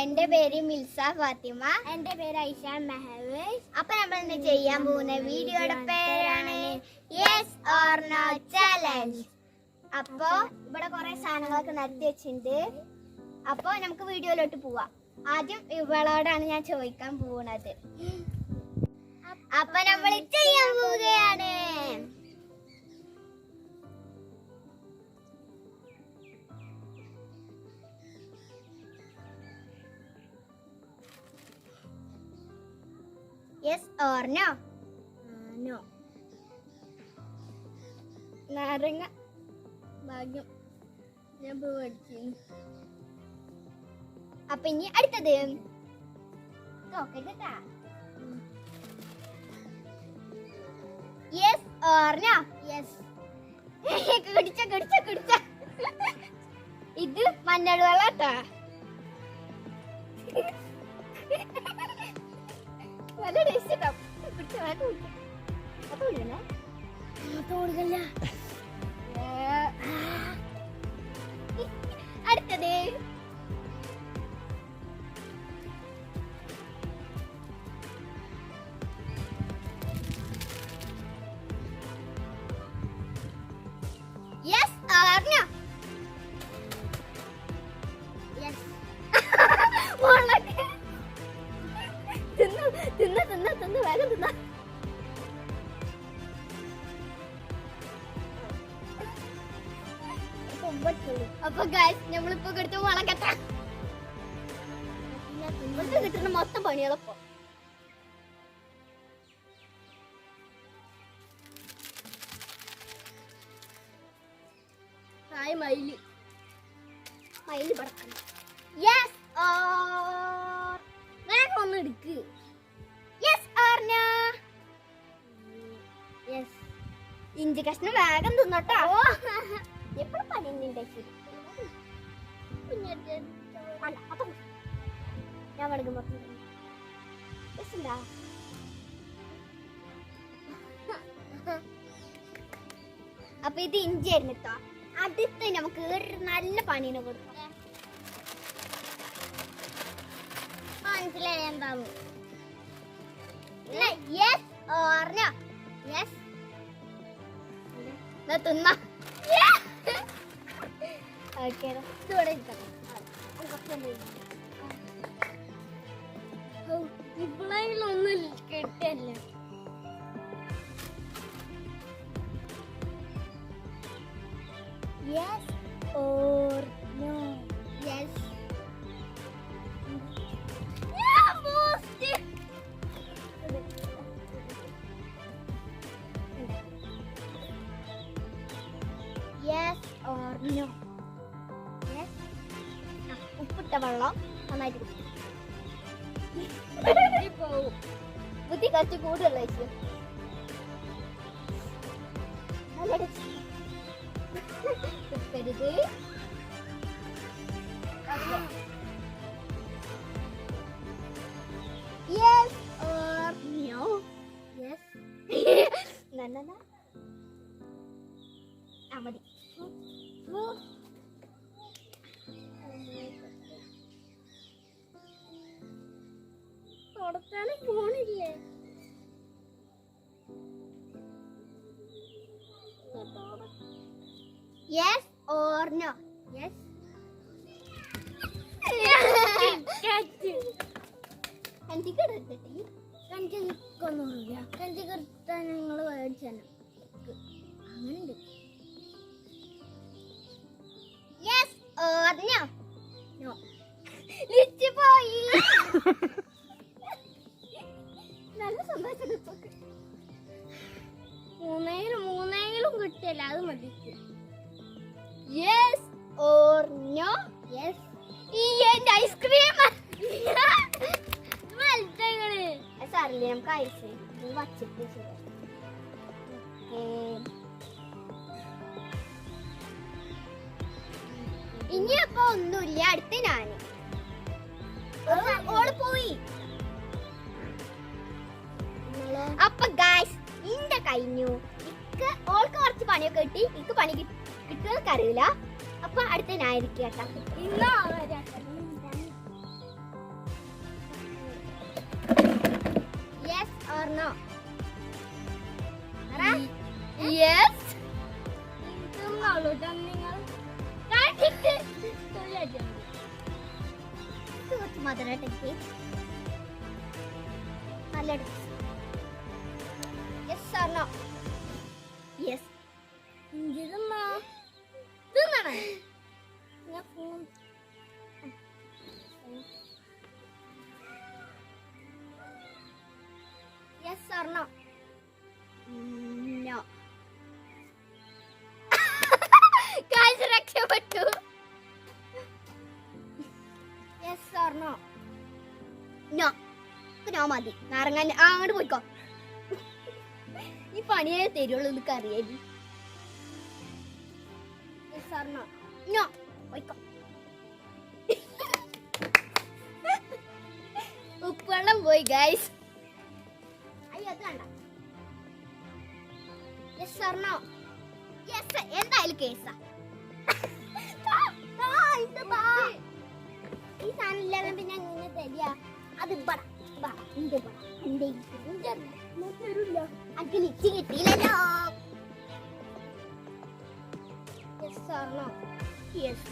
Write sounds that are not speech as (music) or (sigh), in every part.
എന്റെ പേര് മിൽസ ഫാത്തിമ. എന്റെ പേര് ഐഷ മെഹവേഷ് അപ്പൊ നമ്മൾ ഇന്ന് ചെയ്യാൻ പോകുന്ന? വീഡിയോയുടെ പേരാണ് യെസ് ഓർ നോ ചലഞ്ച് അപ്പൊ ഇവിടെ കുറെ സാധനങ്ങളൊക്കെ നിരത്തി വെച്ചിട്ടുണ്ട്. അപ്പൊ നമുക്ക് വീഡിയോയിലോട്ട് പോവാം. ആദ്യം ഇവളോടാണ് ഞാൻ ചോദിക്കാൻ പോകുന്നത് അപ്പൊ നമ്മൾ ചെയ്യാൻ പോവുകയാണ്. യെസ് ഓർ നോ നോ നാരങ്ങ. ഭാഗ്യം. ഞാൻ പോയി പഠിച്ചു അപ്പൊ ഇനി അടുത്തത്. നോക്കട്ടാ യെസ് ഓർ നോ യെസ് കുടിച്ച കുടിച്ച കുടിച്ച. ഇത് മഞ്ഞൾ വെള്ളട്ടാ. (laughs) നല്ല ടേസ്റ്റ് അടുത്തത്. അപ്പൊ ഗൈസ് നമ്മളിപ്പോ കൊടുത്ത മുളകട്ട ഇവിടുത്തെ കിട്ടുന്ന മൊത്തം പണികളപ്പോ ഹായ് മയിൽ. മയിൽ പടക്കണം യെസ് ഓർ വേഗം ഒന്ന് എടുക്ക്. യെസ് ഓർ യെസ് ഇഞ്ചി കഷ്ണം വേഗം തിന്നോട്ടോ. എപ്പോഴും పడింది അല്ല ఎవరికి మొత్తం രസമുണ്ടാ? അപ്പൊ ഇത് ഇഞ്ചി ആയിരുന്നു കേട്ടോ അടുത്ത് നമുക്ക് നല്ല പണീനെ കൊടുക്കാം. മനസ്സിലായി എന്താന്ന് യെസ് ഓർ നോ യെസ് തിന്ന. ഓക്കെ. ഇവിടെ ഇരിക്കട്ടെ ഇപ്പോഴെങ്കിലും ഒന്നും കിട്ടല്ലേ യെസ് ഓർ യെസ് ഉപ്പിട്ട വെള്ളം നന്നായിട്ട് കുടിക്കും. ബുദ്ധി കുറച്ച് വെച്ചു ഉപ്പരുത് യെസ് ഓർ നോ യെസ് നന്ന ആ മതി. തുടക്കാണ് പോണില്ലേ? യെസ് ഓർ നോ യെസ് എനിക്ക് എടുത്തിട്ട് കഞ്ചി നിക്കൊന്നുമില്ല കഞ്ചി കിട്ടാൻ ഞങ്ങൾ മേടിച്ചാണ് അങ്ങനെയുണ്ട്. യെസ് നോ ലിച്ച് പോയി നല്ല സന്തോഷം മൂന്നെങ്കിലും മൂന്നെങ്കിലും കിട്ടിയല്ല അത് മതി യെസ് ഓർ നോ യെസ് ഈ എന്റെ ഐസ്ക്രീം സാറില്ലേ നമുക്ക് ഐസ് വച്ചിട്ട് ചെയ്യാം ഇനിയപ്പോ ഒന്നുമില്ല അടുത്ത ഞാൻ. ഓൾ പോയി. അപ്പൊ ഗായ്സ് ഇന്റെ കഴിഞ്ഞു. ഇക്ക് ഓൾക്ക് കുറച്ച് പണിയൊക്കെ കിട്ടി. ഇക്ക് പണി കിട്ടുന്നൊക്കെ അറിയില്ല. അപ്പൊ അടുത്ത ഞാനായിരിക്കും കേട്ടോ. യെസ് ഓർ നോ യെസ് കുറച്ച് എനിക്ക് നല്ല യെസ് ഓർ നോ യെസ് തിന്നോ? തിന്നണേ? ഞാൻ phone yes or no no മതി ആ അങ്ങോട്ട് പോയിക്കോ. ഈ പണിയേ തരുള്ളൂ എനിക്ക് അറിയാം യെസ് ഓർ നോ നോ. പോയിക്കോ. ഉപ്പുവെള്ളം പോയി ഗൈസ് അത് യെസ് യെസ് എന്തായാലും കേസാ ഈ സാധനം ഇല്ലാതെ പിന്നെ എങ്ങനെ തരിക? അത് ബട കിട്ടിയില്ലല്ലോ. യെസ് നോ യെസ്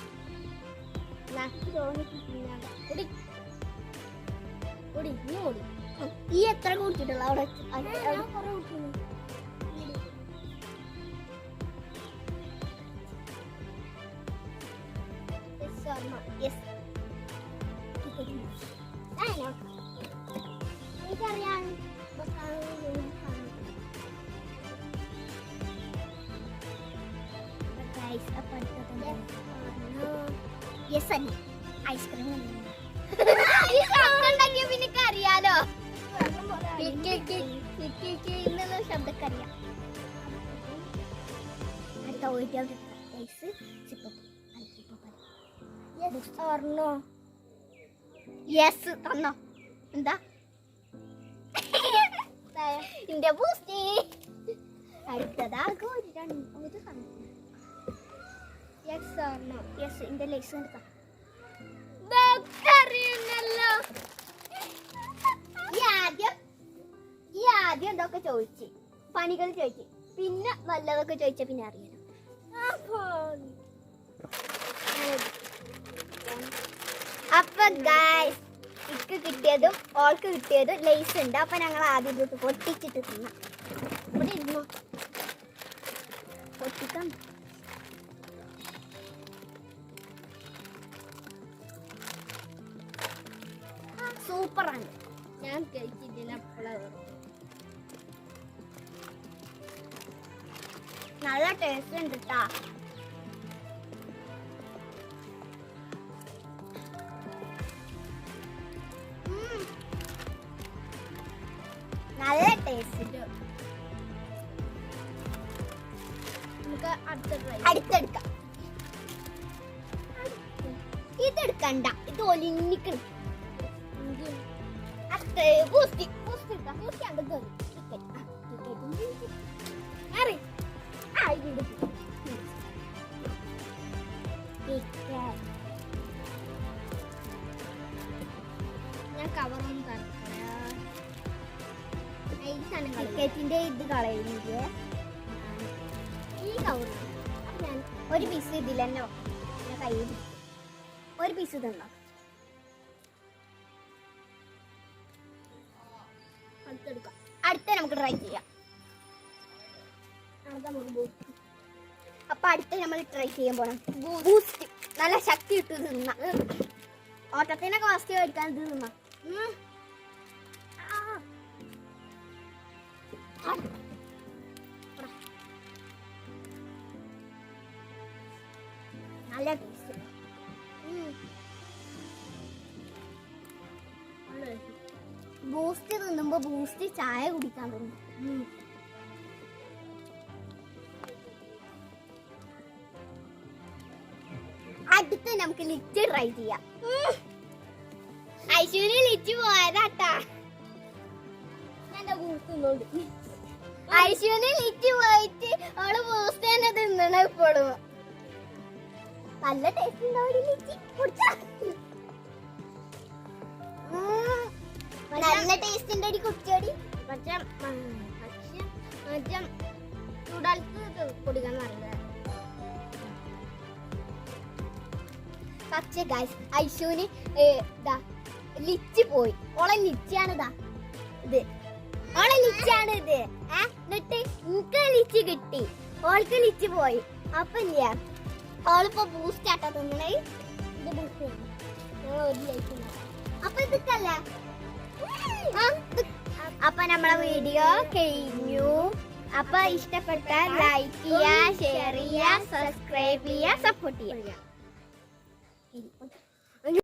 ഈ എത്ര കുടിച്ചിട്ടുള്ള അവിടെ? അവിടെ- ഞാൻ ഐസ്ക്രീം പിന്നെ അറിയാലോ. എന്നുള്ള ശബ്ദമൊക്കെ അറിയാം. അടുത്ത ഓയിറ്റ് ഐസ് ചിപ്പത്തി യെസ് ഓർ നോ യെസ് തന്നോ. എന്താ? എന്റെ ബൂസ്റ്റി അടുത്തതാ യെസ് ഓർ നോ യെസ് എന്റെ ലൈസ് എടുക്കാം അറിയുന്നല്ലോ ഈ ആദ്യം ഈ എന്തൊക്കെ ചോദിച്ച്? പണികൾ ചോദിച്ച്. പിന്നെ നല്ലതൊക്കെ ചോദിച്ച പിന്നെ അറിയണം. അപ്പൊ ഗായ്സ് ഇക്ക് കിട്ടിയതും ഓൾക്ക് കിട്ടിയതും ലേസ് ഉണ്ട്. അപ്പൊ ഞങ്ങൾ ആദ്യം തൊട്ട് പൊട്ടിച്ചിട്ട് തിന്നാം. ഇവിടെ ഇരുന്നു. പൊട്ടിക്കാം. ഞാൻ കഴിച്ചിട്ടില്ല അപ്പോഴാണ് നല്ല ടേസ്റ്റ് ഉണ്ട് കേട്ടാ നല്ല ടേസ്റ്റ് നമുക്ക് അടുത്തെടുക്കാം. ഇതെടുക്കണ്ട. ഇത് ഒലിഞ്ഞിക്കണം ബൂസ്റ്റ് എടുക്കാം ബൂസ്റ്റ് അങ്ങോട്ട് കേറി. ടിക്കറ്റ്. ആ, ഇത്. ഞാൻ കവറൊന്നും തരത്തില്ല ടിക്കറ്റിന്റെ ഇത് കളയുന്നത്. ഈ കവർ ഞാൻ ഒരു പീസ് ഇതിലെന്നോ കയ്യിൽ ഒരു പീസ് തന്നോ അടുത്തെടുക്കാം അടുത്ത നമുക്ക് ട്രൈ ചെയ്യാം. അപ്പൊ അടുത്ത നമ്മൾ ട്രൈ ചെയ്യാൻ പോണം. ബൂസ്റ്റ് നല്ല ശക്തി ഇട്ട് തിന്ന ഓട്ടത്തിനൊക്കെ ഫസ്റ്റ് കഴിക്കാൻ ഇത് തിന്ന. നല്ല ടേസ്റ്റ് ബൂസ്റ്റ് തിന്നുമ്പോ ബൂസ്റ്റ് ചായ കുടിക്കാൻ തോന്നി അടുത്ത് നമുക്ക് ലിറ്റ് ട്രൈ ചെയ്യാം. ഐശ്വര്യ ലിറ്റ് പോയതാട്ടാ. എന്റെ ബൂസ്റ്റ് തിന്നോണ്ട്? ഐശ്വര്യ ലിറ്റ് പോയിട്ട് അവൾ ബൂസ്റ്റ് തന്നെ തിന്നണ ഇപ്പോഴും നല്ല ടേസ്റ്റ് ഉണ്ടാവും ലിറ്റ്? കുടിച്ചാ. നല്ല ടേസ്റ്റ് ഉണ്ട് കുട്ടിയോടി. പക്ഷെ പക്ഷെ മറ്റേ ചൂടാൽക്ക് കുടിക്കാൻ ഗൈസ് ഐശുവിന് ഇതാ ലിച്ച് പോയി. ഓളെ ലിച്ചാണ് ഇതാ ഇത്. ഓളെ ലിച്ചാണ് ഇത്. ഏ എന്നിട്ട് എനിക്ക് ലിച്ച് കിട്ടി. ഓൾക്ക് ലിച്ച് പോയി. അപ്പൊ ഇല്ല ഓളിപ്പോ ബൂസ്റ്റ് ആട്ടോ തിന്നണേ. ഇത് ബൂസ്റ്റ് ഞങ്ങൾ ഒരു ലൈറ്റ് അപ്പൊ ഇതൊക്കെ അപ്പൊ നമ്മളെ വീഡിയോ കഴിഞ്ഞു. അപ്പൊ ഇഷ്ടപ്പെട്ട ലൈക്ക് ചെയ്യുക ഷെയർ ചെയ്യുക സബ്സ്ക്രൈബ് ചെയ്യുക സപ്പോർട്ട് ചെയ്യുക.